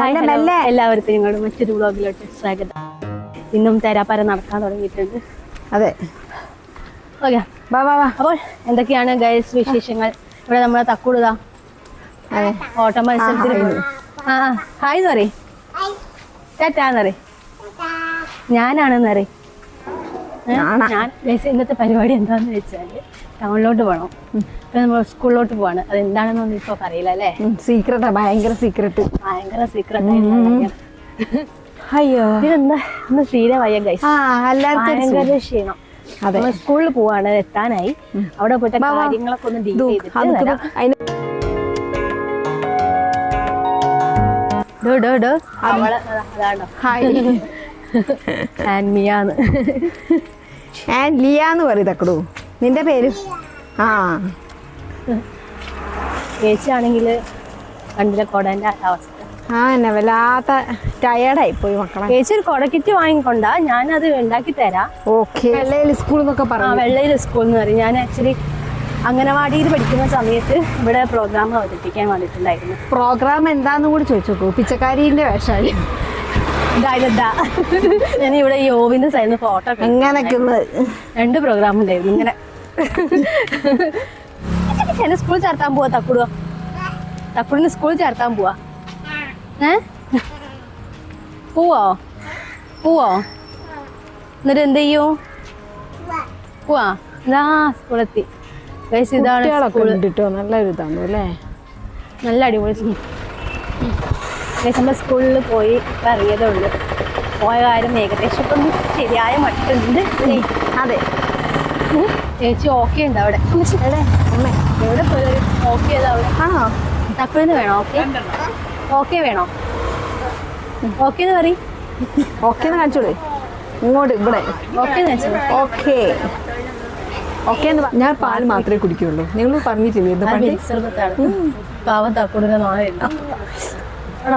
എല്ലാവർക്കും ഞങ്ങളുടെ മറ്റൊരു വ്ളോഗിലോട്ട് സ്വാഗതം. ഇന്നും തേരാപ്പാര നടക്കാൻ തുടങ്ങിയിട്ടുണ്ട്. അതെ. ഓക്കെ. വാ വാ വാ. അപ്പോൾ എന്തൊക്കെയാണ് ഗൈസ് വിശേഷങ്ങൾ? ഇവിടെ നമ്മളെ തക്കൂടുതാ ഓട്ട മത്സരത്തിന് ആ, ഹായ് എന്ന് പറയ്. ടാറ്റാന്ന് പറയ്. ഞാനാണെന്ന് പറയ്. ഞാൻ ഇന്നത്തെ പരിപാടി എന്താന്ന് വെച്ചാൽ ടൗണിലോട്ട് പോകണം ഇപ്പൊ നമ്മൾ സ്കൂളിലോട്ട് പോവാണ്. അത് എന്താണെന്നൊന്നും ഇപ്പൊ അറിയില്ല അല്ലേ? സീക്രട്ടാ ഭയങ്കര സീക്രട്ട് ഭയങ്കര സീക്രട്ട് അയ്യോ. ഇതെന്താ? ഇന്ന് തീരെ വയ്യ ഗൈസ് ഭയങ്കര. ക്ഷീണം. അതെ. സ്കൂളിൽ പോവാണ് എത്താനായി. അവിടെ പോയിട്ട്. കാര്യങ്ങളൊക്കെ ഒന്ന് ഡീൽ ചെയ്തിട്ട് ഹായ്. ആൻമിയാന്ന്. ഞാൻ ലിയാന്ന് പറയും തക്കടു. നിന്റെ പേര്? ആ. ചേച്ചിയാണെങ്കിൽ കണ്ടില്ല കൊടേന്റെ അവസ്ഥ. ആ എന്നെ വല്ലാത്ത ടയർഡായി പോയി മക്കളെ. ചേച്ചി ഒരു കൊടക്കിറ്റ് വാങ്ങിക്കൊണ്ടാ ഞാനത് ഉണ്ടാക്കി തരാം. ഓക്കെ. വെള്ളയിൽ സ്കൂൾ എന്നൊക്കെ പറഞ്ഞു. വെള്ളയിൽ സ്കൂൾ എന്ന് പറയും. ഞാൻ ആക്ച്വലി അംഗനവാടിയിൽ പഠിക്കുന്ന സമയത്ത് ഇവിടെ പ്രോഗ്രാം അവതരിപ്പിക്കാൻ വന്നിട്ടുണ്ടായിരുന്നു പ്രോഗ്രാം എന്താന്ന് കൂടി ചോദിച്ചു നോക്കൂ പിച്ചക്കാരിന്റെ വേഷമായി ഞാൻ ഇവിടെ ഈ ഓവിന്റെ സൈഡിൽ നിന്ന് ഫോട്ടോ ഒന്ന് രണ്ട് പ്രോഗ്രാം ഉണ്ടായിരുന്നു ഇങ്ങനെ. എന്നെ സ്കൂളിൽ ചേർത്താൻ പോവാ തക്കുടുവോ? തക്കുടിന് സ്കൂളിൽ ചേർത്താൻ പോവാ. ഏ? പോവോ? പോവോ? എന്നിട്ട് എന്ത് ചെയ്യൂ? പോവാ. ഇതാ സ്കൂളെത്തി. ഇതാണ് നല്ല അടിപൊളി സ്കൂൾ. നമ്മൾ സ്കൂളിൽ പോയി ഇപ്പം ഉള്ളു പോയ കാര്യം ഏകദേശം ഇപ്പം ശരിയായ മട്ടുണ്ട്? അതെ. ചേച്ചി ഓക്കെ ഉണ്ട് അവിടെ. എവിടെ? അമ്മ എവിടെ പോയി? ഓക്കെ അവിടെ? ആണോ തക്കുളിന്ന് വേണോ? ഓക്കെ ഓക്കെ വേണോ? ഓക്കെ എന്ന് പറയും. ഓക്കെ എന്ന് കാണിച്ചോളൂ ഇങ്ങോട്ട് ഇവിടെ. ഓക്കെ ഓക്കെ ഓക്കെ ഞാൻ പാൽ മാത്രമേ കുടിക്കുള്ളൂ. നിങ്ങൾ പറഞ്ഞിട്ടില്ലേ? പാവം അവിടെ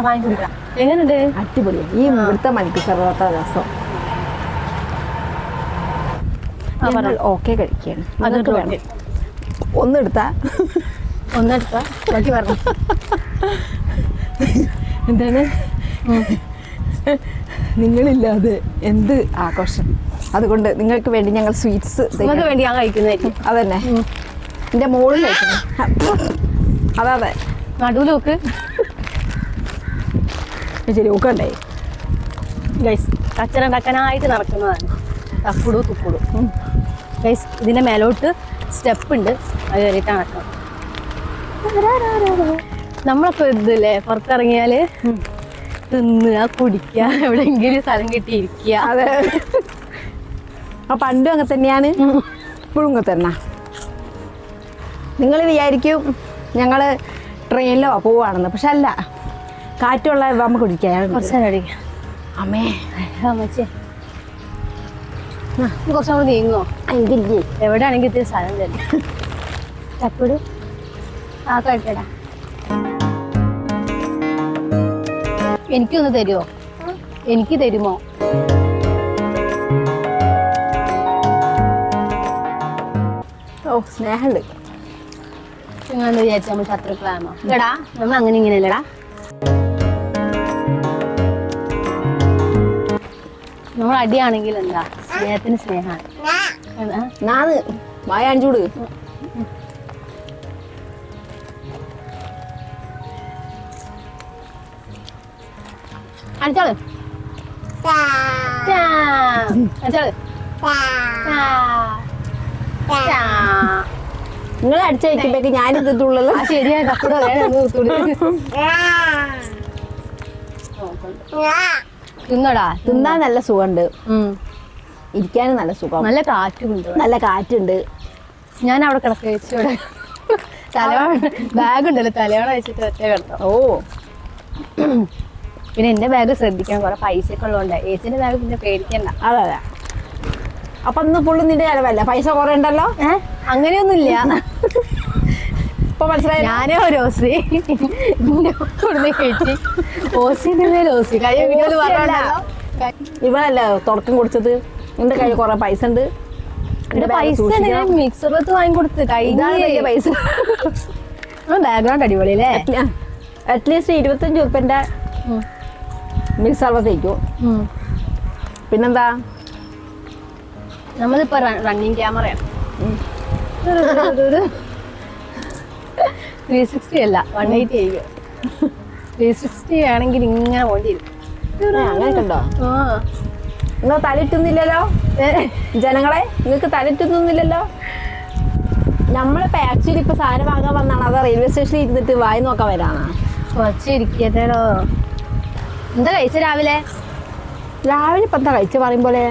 വാങ്ങി കുടിക്കാം എങ്ങനെയുണ്ട് അടിപൊളിയാണ് ഈ ഇവിടുത്തെ മണിക്ക് സർവത്ത രസം. ഓക്കെ കഴിക്കുകയാണ്. അത് നിങ്ങൾക്ക് വേണം. ഒന്നെടുത്താ ഒന്നെടുത്താ ബാക്കി പറഞ്ഞു. എന്താണ്? നിങ്ങളില്ലാതെ എന്ത് ആഘോഷം? അതുകൊണ്ട് നിങ്ങൾക്ക് വേണ്ടി ഞങ്ങൾ സ്വീറ്റ്സ് നിങ്ങൾക്ക് വേണ്ടി ഞാൻ കഴിക്കുന്നതായിരിക്കും. അതന്നെ. എന്റെ മോളിൽ കഴിക്കുന്നു അതെ അതെ. നടുവിൽ നോക്ക് ശരി നോക്കണ്ടേ ഗൈസ് കച്ചറ ഉണ്ടാക്കാനായിട്ട് നടക്കുന്നതാണ്. തക്കുടു തുക്കുടു ഗൈസ് ഇതിന്റെ മേലോട്ട് സ്റ്റെപ്പ് ഉണ്ട്. അത് കയറിയിട്ട് നടക്കണം നമ്മളൊക്കെ ഇതില്ലേ? പുറത്തിറങ്ങിയാൽ തിന്നുക കുടിക്കുക എവിടെയെങ്കിലും സ്ഥലം കിട്ടി ഇരിക്കുക. അതെ. ആ പണ്ടും അങ്ങനെ തന്നെയാണ്. ഇപ്പോഴും അങ്ങനെ തന്നെ. നിങ്ങൾ വിചാരിക്കും ഞങ്ങൾ ട്രെയിനിലോ പോവാണെന്ന്. പക്ഷെ അല്ല. കാറ്റുള്ള അമ്മ കുടിക്കാം. കുറച്ച് നേരം അടിക്കാം അമ്മേ. അമ്മച്ചേ. കുറച്ചും കൂടെ നീങ്ങോ? എങ്കില്ലേ എവിടെയാണെങ്കിൽ ഇത്തിരി സ്ഥലം തരും. തക്കുടു ആ കഴിക്കടാ എനിക്കൊന്ന് തരുമോ എനിക്ക് തരുമോ? ഓ സ്നേഹമുണ്ട്. നിങ്ങൾ വിചാരിച്ചാൽ നമ്മൾ ശത്രുക്കളാണോ? എടാ നമ്മൾ അങ്ങനെ ഇങ്ങനെയല്ലടാ. നമ്മൾ അടിയാണെങ്കിൽ എന്താ? സ്നേഹത്തിന് സ്നേഹമാണ് വായാഞ്ചൂട് നാന്ന് വായ അഞ്ചൂട് അടിച്ചോൾ. അടിച്ചോൾ. നിങ്ങൾ അടിച്ചു വയ്ക്കുമ്പോഴേക്ക് ഞാൻ ഇതിട്ടുള്ളല്ലോ ആ ശരിയാ കപ്പട തിന്നടാ. തിന്നാൻ നല്ല സുഖമുണ്ട്. ഇരിക്കാനും നല്ല സുഖം. നല്ല കാറ്റുണ്ട്. നല്ല കാറ്റുണ്ട്. ഞാൻ അവിടെ കിടക്ക വെച്ചോടെ തലയോണ ബാഗ് ഉണ്ടല്ലോ തലവണ വെച്ചിട്ട് ഒറ്റ കിടത്തോ. ഓ. പിന്നെ എന്റെ ബാഗ് ശ്രദ്ധിക്കണം കുറെ പൈസ ഒക്കെ ഉള്ളതുകൊണ്ട്. ഏച്ചിന്റെ ബാഗ് പിന്നെ പേടിക്കണ്ട. അതെ അതെ. അപ്പൊ ഇന്ന് ഫുള്ള് നിന്റെ ചെലവല്ല? പൈസ കുറേ ഉണ്ടല്ലോ ഏഹ് അങ്ങനെയൊന്നുമില്ല. ഇപ്പൊ മനസ്സിലായി? ഞാനേ ഒരു ഓസി. കയറ്റി. ഓസിന്റെ ഓസി. ഇവളല്ലേ തുടക്കം കുടിച്ചത്? എന്റെ കയ്യിൽ കുറെ പൈസ ഉണ്ട്? പൈസ. വെച്ച് വാങ്ങിക്കൊടുത്ത് കഴിഞ്ഞ. പൈസ. ബാക്ക്ഗ്രൗണ്ട് അടിപൊളി അല്ലേ അറ്റ്ലീസ്റ്റ് ഇരുപത്തഞ്ച് ഉറുപ്പന്റെ ഉം. മിക്സ് ഉം. പിന്നെന്താ? നമ്മളിപ്പോ റണ്ണിങ് ക്യാമറയാണ് ത്രീ സിക്സ്റ്റി അല്ല വൺ എയ്റ്റി ആയിരിക്കും ത്രീ സിക്സ്റ്റി ആണെങ്കിൽ ഇങ്ങനെ പോണ്ടിരും അങ്ങനെയൊക്കെ ഉണ്ടോ ആ. നിങ്ങൾ തലയിട്ടുന്നില്ലല്ലോ ജനങ്ങളെ നിങ്ങൾക്ക് തലയിട്ടുന്നില്ലല്ലോ നമ്മളിപ്പോ ആക്ച്വലി ഇപ്പൊ സാധനം വാങ്ങാൻ വന്നാണ്. അത് റെയിൽവേ സ്റ്റേഷനിൽ ഇരുന്നിട്ട് വായി നോക്കാൻ വരാണ്. ഇരിക്കട്ടേടോ എന്താ കഴിച്ച രാവിലെ? രാവിലെ ഇപ്പൊ എന്താ കഴിച്ച പറയും പോലെ?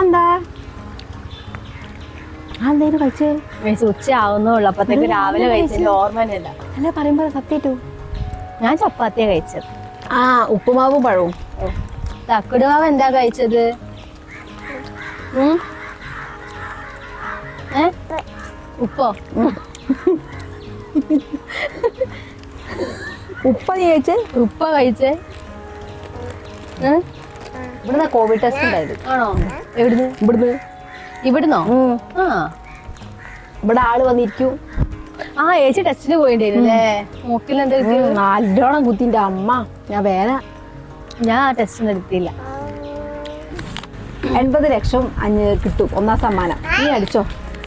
എന്താ എന്തേലും കഴിച്ചേ കഴിച്ച്? ഉച്ച ആവുന്നുള്ളൂ അപ്പത്തേക്ക് രാവിലെ കഴിച്ചില്ല ഓർമ്മയില്ല അല്ല അല്ലേ പറയുമ്പോ സത്യട്ടു ഞാൻ ചപ്പാത്തിയാ കഴിച്ചത്. ആ ഉപ്പുമാവ് പഴവും. തക്കുടുമാവ് എന്താ കഴിച്ചത്? ഉപ്പോ? ഉപ്പ കഴിച്ചേ? ഉപ്പ കഴിച്ചേ? ഇവിടുന്ന് കോവിഡ് ടെസ്റ്റ് ഉണ്ടായത് ആണോ? എവിടുന്ന്? ഇവിടുന്ന്. ഇവിടുന്നോ? ആ. ഇവിടെ ആൾ വന്നിരിക്കും. ആ ഏച്ചി ടെസ്റ്റിന് എന്താ കിട്ടിയത്? നല്ലോണം കുത്തിന്റെ അമ്മ. ഞാൻ വേറെ ഞാൻ ആ ടെസ്റ്റിന് എടുത്തില്ല. എൺപത് ലക്ഷം അഞ്ഞ് കിട്ടും. ഒന്നാം സമ്മാനം. നീ അടിച്ചോ.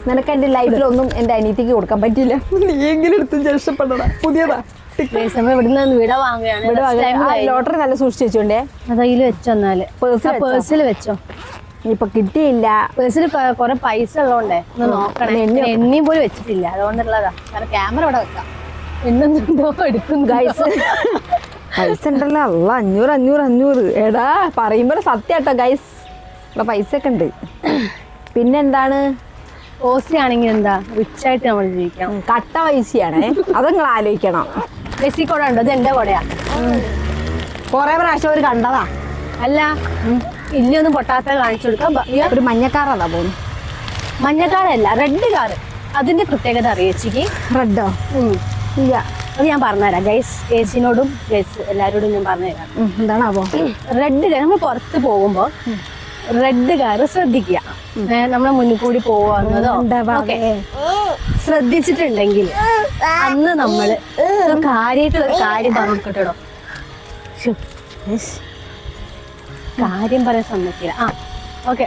നിനക്ക് എന്റെ ലൈഫിലൊന്നും എന്റെ അനിയത്തിക്ക് കൊടുക്കാൻ പറ്റില്ല നീ എങ്കിലും എടുത്ത് രക്ഷപ്പെടണ? പുതിയതാ. ലോട്ടറി നല്ല സൂക്ഷിച്ചു വെച്ചോണ്ടേ. അതായത് വെച്ചോ എന്നാൽ? പേഴ്സിൽ വെച്ചോ. ഇനിയിപ്പൊ കിട്ടിയില്ല. പേഴ്സിൽ കൊറേ പൈസ ഉള്ളതുകൊണ്ടേ ഒന്ന് നോക്കണം. എണ്ണി പോലും വെച്ചിട്ടില്ല. അതുകൊണ്ടുള്ളതാ. കാരണം ക്യാമറ ഇവിടെ വെക്കാം. എന്നെന്തോ എടുക്കും ഗൈസ് പൈസ ഉണ്ടല്ലോ. അല്ല അഞ്ഞൂറ് അഞ്ഞൂറ് അഞ്ഞൂറ്. എടാ പറയുമ്പോൾ സത്യാട്ടോ ഗൈസ് ഇവിടെ പൈസ ഒക്കെ ഉണ്ട്. പിന്നെ എന്താണ് ഓസി ആണെങ്കിൽ എന്താ? റിച്ച് ആയിട്ട് നമ്മൾ ജീവിക്കാം. കട്ട പൈസയാണേ. അത് നിങ്ങൾ ആലോചിക്കണം. ബസ്സിൽ കൂടെ ഉണ്ടോ? അത് എന്റെ കൂടെയാ. കൊറേ പ്രാവശ്യം അവർ കണ്ടതാ. അല്ല. ഇല്ലൊന്നും പൊട്ടാത്ത കാണിച്ചു കൊടുക്കാം ഒരു മഞ്ഞക്കാറാ പോകുന്നു മഞ്ഞക്കാരല്ല റെഡ് കാറ്. അതിന്റെ പ്രത്യേകത അറിയിച്ചേക്ക് റെഡോ? ഇല്ല. അത് ഞാൻ പറഞ്ഞുതരാം. ഗൈസ് ഏച്ചിനോടും ഗൈസ് എല്ലാവരോടും ഞാൻ പറഞ്ഞുതരാം. എന്താണാവോ? റെഡ് കാർ നമ്മൾ പുറത്ത് പോകുമ്പോൾ റെഡ് കാറ് ശ്രദ്ധിക്കുക. നമ്മളെ മുന്നിൽ കൂടി പോവാന്നതോ ശ്രദ്ധിച്ചിട്ടുണ്ടെങ്കിൽ അന്ന് നമ്മൾ കാര്യമായിട്ടുള്ള ഒരു കാര്യം പറഞ്ഞു കാര്യം പറയാൻ സമ്മതിക്കില്ല. ആ ഓക്കെ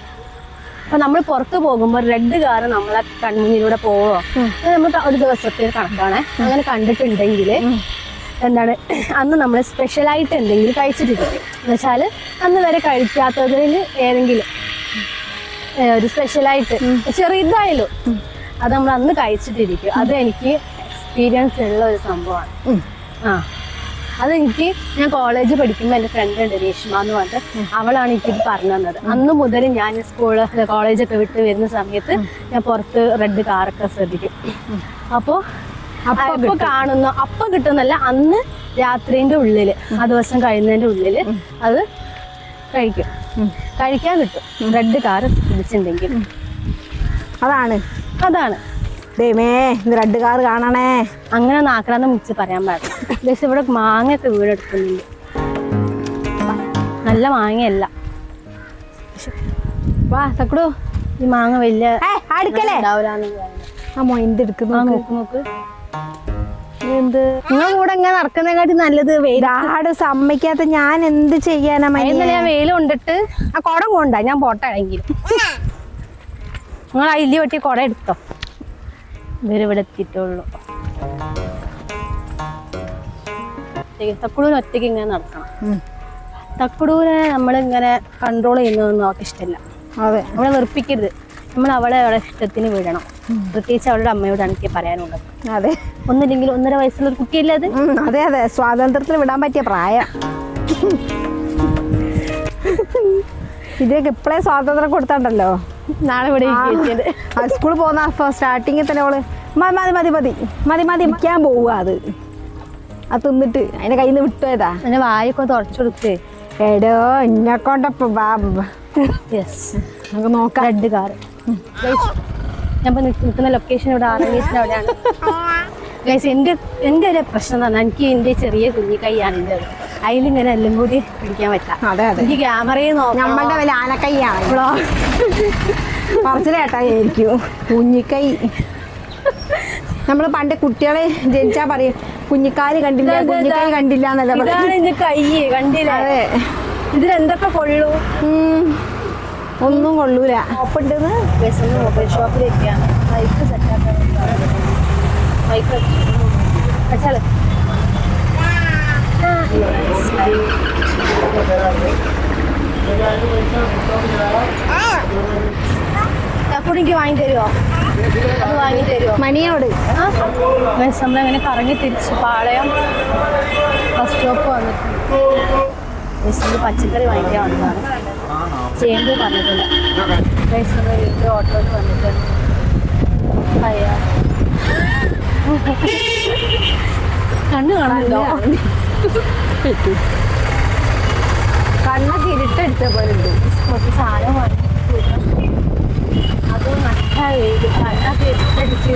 അപ്പൊ നമ്മൾ പുറത്ത് പോകുമ്പോൾ റെഡ് കാറ് നമ്മളെ കൺമുന്നിലൂടെ പോവോ? നമുക്ക് നമ്മൾ ഒരു ദിവസത്തിൽ കണക്കാണ്. അങ്ങനെ കണ്ടിട്ടുണ്ടെങ്കിൽ എന്താണ് അന്ന് നമ്മൾ സ്പെഷ്യലായിട്ട് എന്തെങ്കിലും കഴിച്ചിട്ടുണ്ട് എന്ന് വെച്ചാൽ അന്ന് വരെ കഴിക്കാത്തതിൽ ഏതെങ്കിലും ഒരു സ്പെഷ്യലായിട്ട് ചെറിയതായാലും അത് നമ്മൾ അന്ന് കഴിച്ചിട്ടിരിക്കും. അത് എനിക്ക് എക്സ്പീരിയൻസ് ഉള്ള ഒരു സംഭവമാണ്. ആ. അതെനിക്ക് ഞാൻ കോളേജ് പഠിക്കുമ്പോൾ എന്റെ ഫ്രണ്ട് ഉണ്ട് രേഷ്മ എന്ന് പറഞ്ഞിട്ട്. അവളാണ് എനിക്കിത് പറഞ്ഞു തന്നത്. അന്ന് മുതൽ ഞാൻ സ്കൂൾ കോളേജൊക്കെ വിട്ട് വരുന്ന സമയത്ത് ഞാൻ പുറത്ത് റെഡ് കാറൊക്കെ ശ്രദ്ധിക്കും. അപ്പോൾ അപ്പൊ അപ്പൊ കാണുന്നു അപ്പൊ കിട്ടുന്നല്ല അന്ന് രാത്രിന്റെ ഉള്ളിൽ ആ ദിവസം കഴിയുന്നതിന്റെ ഉള്ളിൽ അത് കഴിക്കും. കഴിക്കാൻ കിട്ടും. റെഡ് കാറ് ശ്രദ്ധിച്ചിട്ടുണ്ടെങ്കിൽ അതാണ്. അതാണ്. ദൈവമേ ഇത് റെഡ് കാർ കാണണേ. അങ്ങനെ നാക്കണമെന്ന് മുറിച്ച് പറയാൻ പാടില്ല. ബസ് ഇവിടെ മാങ്ങയൊക്കെ വീടെടുക്കുന്നുണ്ട്. നല്ല മാങ്ങയല്ല. വാ തക്കടു ഈ മാങ്ങ വലിയ അടുക്കലേ. ആ എടുക്കുന്നു നോക്ക്. നോക്ക് എന്ത്? നിങ്ങളെ കൂടെ ഇങ്ങനെ നടക്കുന്നതിനെക്കാട്ടി നല്ലത് വെയിലാട് സമ്മതിക്കാത്ത ഞാൻ എന്ത് ചെയ്യാനാ? ഇന്നലെ ഞാൻ വെയിൽ കൊണ്ടിട്ട് ആ കുട കൊണ്ടാ ഞാൻ പോട്ടെ എങ്കിലും നിങ്ങൾ ഇല്ലി വെട്ടി കുട എടുത്തോ. ഇവർ ഇവിടെ എത്തിയിട്ടുള്ളൂ തക്കുടൂർ ഒറ്റയ്ക്ക് ഇങ്ങനെ നടക്കണം. തക്കുടൂരെ നമ്മളിങ്ങനെ കൺട്രോൾ ചെയ്യുന്നതൊന്നും അവൾക്ക് ഇഷ്ടമില്ല. അതെ. നമ്മളെ വെറുപ്പിക്കരുത്. നമ്മൾ അവളെ അവളെ ഇഷ്ടത്തിന് വിടണം. പ്രത്യേകിച്ച് അവളുടെ അമ്മയോടാണ് എനിക്ക് പറയാനുള്ളത്. അതെ. ഒന്നില്ലെങ്കിൽ ഒന്നര വയസ്സുള്ള ഒരു കുട്ടിയല്ലേ അത്? അതെ അതെ. സ്വാതന്ത്ര്യത്തിൽ വിടാൻ പറ്റിയ പ്രായം. ഇതൊക്കെ ഇപ്പോഴേ സ്വാതന്ത്ര്യം കൊടുത്തണ്ടല്ലോ. നാളെ ഇവിടെ സ്കൂളിൽ പോകുന്ന സ്റ്റാർട്ടിങ്ങിൽ തന്നെ അവൾ മതി മതി മതി മതി മതി ഇരിക്കാൻ വിൽക്കാൻ പോവുക അത്. അത് തിന്നിട്ട് അതിന്റെ കയ്യിൽ നിന്ന് വിട്ടുപോയതാ അതിന്റെ വായൊക്കെ തുറച്ചു കൊടുത്ത് എടോ എന്നെ കൊണ്ടപ്പോ യെസ് നമുക്ക് നോക്കാം. റെഡ് കാർ ഞാൻ ഇപ്പൊ നിൽക്കുന്ന ലൊക്കേഷൻ ഇവിടെ ആറേസിന് അവിടെയാണ്. എന്റെ എന്റെ ഒരു പ്രശ്നം തന്നെ എനിക്ക് എന്റെ ചെറിയ കുഞ്ഞി കൈയാണ് എന്റെ അതിലിങ്ങനെ എല്ലാം കൂടി പിടിക്കാൻ പറ്റാം. അതെ അതെ. എനിക്ക് ക്യാമറയിൽ നമ്മളുടെ വലിയ ആനക്കൈയാണ്. പറച്ചിലേട്ടായിരിക്കും. കുഞ്ഞിക്കൈ. നമ്മൾ പണ്ട് കുട്ടികളെ ജനിച്ചാ പറയും കുഞ്ഞിക്കാൽ കണ്ടില്ല കുഞ്ഞിക്കൈ കണ്ടില്ല എന്നല്ല കൈ കണ്ടില്ല? അതെ. ഇതിലെന്തൊക്കെ കൊള്ളൂ? ഒന്നും കൊള്ളൂല. ഒപ്പുണ്ടെന്ന് ബസ്സിന് മൊബൈൽ ഷോപ്പിലിരിക്കുകയാണ്. ബൈക്ക് സെറ്റാക്കാൻ ബൈക്ക് വെച്ചാൽ അപ്പോൾ എനിക്ക് വാങ്ങി തരുമോ അത് വാങ്ങി തരുമോ മണിയോട് നമ്മളങ്ങനെ കറങ്ങി തിരിച്ച്. പാളയം ബസ് സ്റ്റോപ്പ് വന്നിട്ടുണ്ട് പച്ചക്കറി വാങ്ങിക്കാൻ വന്നതാണ്. ചേമ്പ് നമ്മൾ വീട്ടിൽ ഓട്ടോയിൽ വന്നിട്ടുണ്ട് അയ്യാ കണ്ണു കാണാമല്ലോ കണ്ണൊക്കെ ഇരുട്ടെടുത്ത പോലെ ഉണ്ട് കുറച്ച് സാധനം അത് നല്ല വെയിൽ കണ്ണൊക്കെ ഇരുട്ടടിച്ച്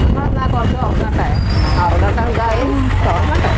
നമ്മളെന്നാ കുറച്ച് തുറന്നട്ടെ അവിടെ തുറന്നട്ടെ